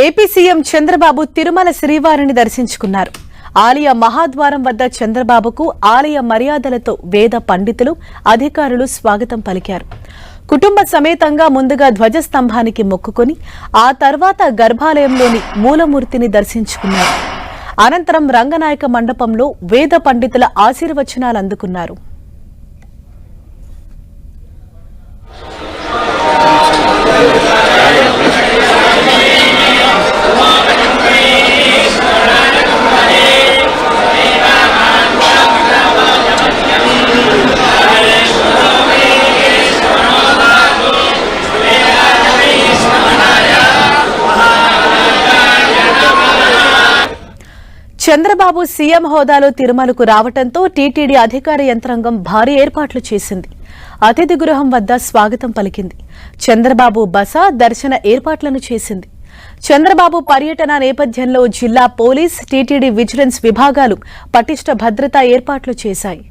AP CM Chandrababu Tirumala శ్రీవారిని దర్శించుకున్నారు. ఆలయ మహాద్వారం వద్ద చంద్రబాబుకు ఆలయ మర్యాదలతో వేద పండితులు అధికారులు స్వాగతం పలికారు. కుటుంబ సమేతంగా ముందుగా ధ్వజస్తంభానికి మొక్కుకొని ఆ తర్వాత గర్భాలయంలోని మూలమూర్తిని దర్శించుకున్నారు. అనంతరం రంగనాయక మండపంలో వేద పండితుల ఆశీర్వచనాలు అందుకున్నారు. చంద్రబాబు సీఎం హోదాలో తిరుమలకు రావటంతో టీటీడీ అధికార యంత్రాంగం భారీ ఏర్పాట్లు చేసింది. అతిథి గృహం వద్ద స్వాగతం పలికింది. చంద్రబాబు బస దర్శన ఏర్పాట్లను చేసింది. చంద్రబాబు పర్యటన నేపథ్యంలో జిల్లా పోలీస్ టీటీడీ విజిలెన్స్ విభాగాలు పటిష్ట భద్రతా ఏర్పాట్లు చేశాయి.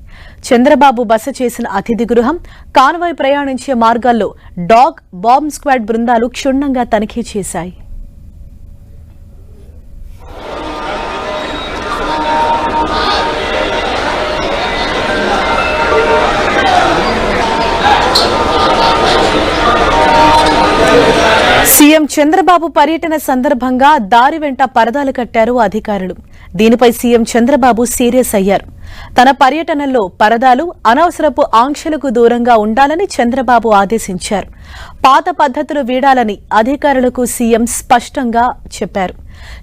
చంద్రబాబు బస చేసిన అతిథి గృహం కాన్వాయ్ ప్రయాణించే మార్గాల్లో డాగ్ బాంబ్ స్క్వాడ్ బృందాలు క్షుణ్ణంగా తనిఖీ చేశాయి. సీఎం చంద్రబాబు పర్యటన సందర్భంగా దారి వెంట పరదాలు కట్టారు అధికారులు. దీనిపై సీఎం చంద్రబాబు సీరియస్ అయ్యారు. తన పర్యటనలో పరదాలు అనవసరపు ఆంక్షలకు దూరంగా ఉండాలని చంద్రబాబు ఆదేశించారు. పాత పద్ధతులు వీడాలని అధికారులకు సీఎం స్పష్టంగా చెప్పారు.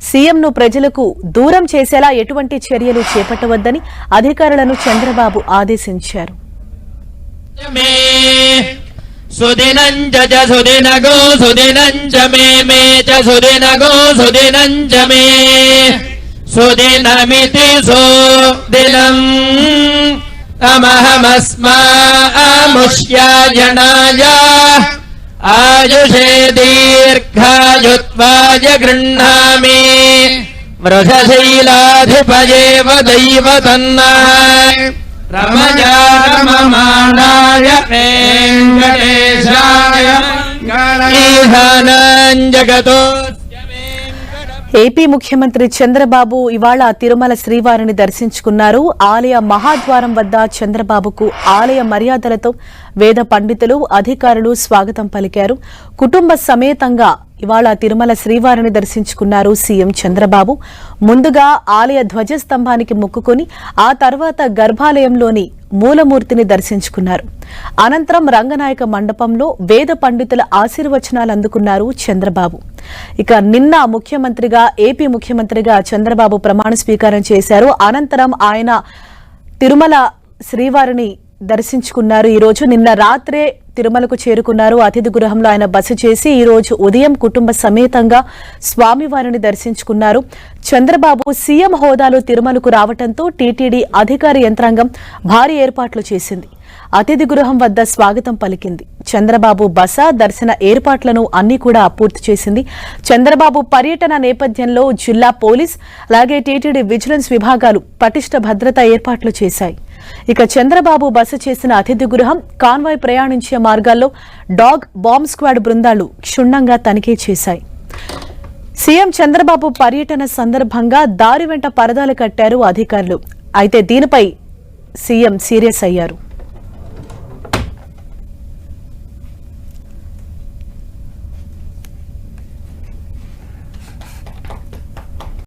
సీఎంను ప్రజలకు దూరం చేసేలా ఎటువంటి చర్యలు చేపట్టవద్దని అధికారులను చంద్రబాబు ఆదేశించారు. मे सुदिनं च च सुदिनगो सुदिनं च मे मे च सुदिनगो सुदिनं च मे सुदिनमिति सुदिनम् अमहमस्मामुष्याजनाय आयुषे दीर्घायुत्वाय गृह्णामि वृषशैलाधिपयेव दैव तन्नाय रमजानममाणाय वेङ्कटेशाय ధనంజగతో ఏపీ ముఖ్యమంత్రి చంద్రబాబు ఇవాళ తిరుమల శ్రీవారిని దర్శించుకున్నారు. ఆలయ మహాద్వారం వద్ద చంద్రబాబుకు ఆలయ మర్యాదలతో వేద పండితులు అధికారులు స్వాగతం పలికారు. కుటుంబ సమేతంగా ఇవాళ తిరుమల శ్రీవారిని దర్శించుకున్నారు సీఎం చంద్రబాబు. ముందుగా ఆలయ ధ్వజస్తంభానికి మొక్కుకొని ఆ తర్వాత గర్భాలయంలోని మూలమూర్తిని దర్శించుకున్నారు. అనంతరం రంగనాయక మండపంలో వేద పండితుల ఆశీర్వచనాలు అందుకున్నారు చంద్రబాబు. ఇక నిన్న ముఖ్యమంత్రిగా ఏపీ ముఖ్యమంత్రిగా చంద్రబాబు ప్రమాణ స్వీకారం చేశారు. అనంతరం ఆయన తిరుమల శ్రీవారిని దర్శించుకున్నారు. ఈరోజు నిన్న రాత్రే తిరుమలకు చేరుకున్నారు. అతిథి గృహంలో ఆయన బస చేసి ఈరోజు ఉదయం కుటుంబ సమేతంగా స్వామివారిని దర్శించుకున్నారు. చంద్రబాబు సీఎం హోదాలో తిరుమలకు రావడంతో టీటీడీ అధికార యంత్రాంగం భారీ ఏర్పాట్లు చేసింది. అతిథి గృహం వద్ద స్వాగతం పలికింది. చంద్రబాబు బస దర్శన ఏర్పాట్లను అన్ని కూడా పూర్తి చేసింది. చంద్రబాబు పర్యటన నేపథ్యంలో జిల్లా పోలీస్ అలాగే టీటీడీ విజిలెన్స్ విభాగాలు పటిష్ట భద్రతా ఏర్పాట్లు చేశాయి. ఇక చంద్రబాబు బస చేసిన అతిథి గృహం కాన్వాయ్ ప్రయాణించే మార్గాల్లో డాగ్ బాంబ్ స్క్వాడ్ బృందాలు క్షుణ్ణంగా తనిఖీ చేశాయి. సీఎం చంద్రబాబు పర్యటన సందర్భంగా దారి వెంట పరదాలు కట్టారు అధికారులు. అయితే దీనిపై సీఎం సీరియస్ అయ్యారు.